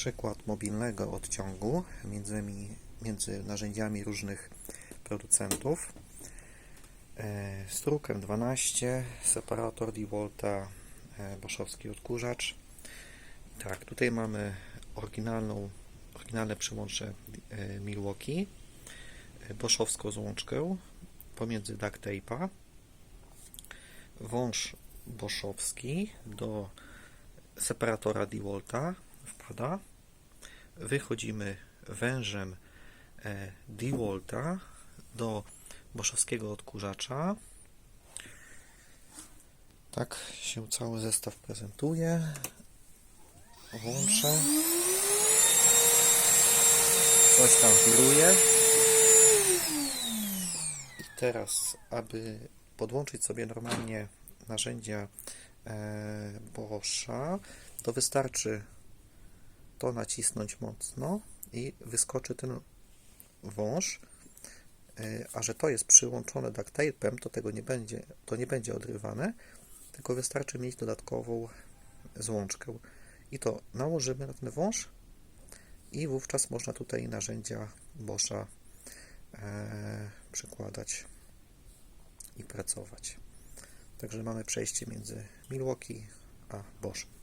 Przykład mobilnego odciągu między, między narzędziami różnych producentów. E, Z drukiem 12, separator DeWalta, e, boszowski odkurzacz. Tak, tutaj mamy oryginalną, oryginalne przyłącze e, Milwaukee, boszowską złączkę pomiędzy duct tape'a, wąż boszowski do separatora DeWalta wpada. Wychodzimy wężem e, DeWalta do boszowskiego odkurzacza. Tak się cały zestaw prezentuje. Włączę. Coś tam wiruje. I teraz, aby podłączyć sobie normalnie narzędzia e, Boscha, to wystarczy to nacisnąć mocno i wyskoczy ten wąż. E, A że to jest przyłączone duct tape'em, to tego nie będzie, to nie będzie odrywane, tylko wystarczy mieć dodatkową złączkę. I to nałożymy na ten wąż i wówczas można tutaj narzędzia Boscha e, przykładać i pracować. Także mamy przejście między Milwaukee a Bosch.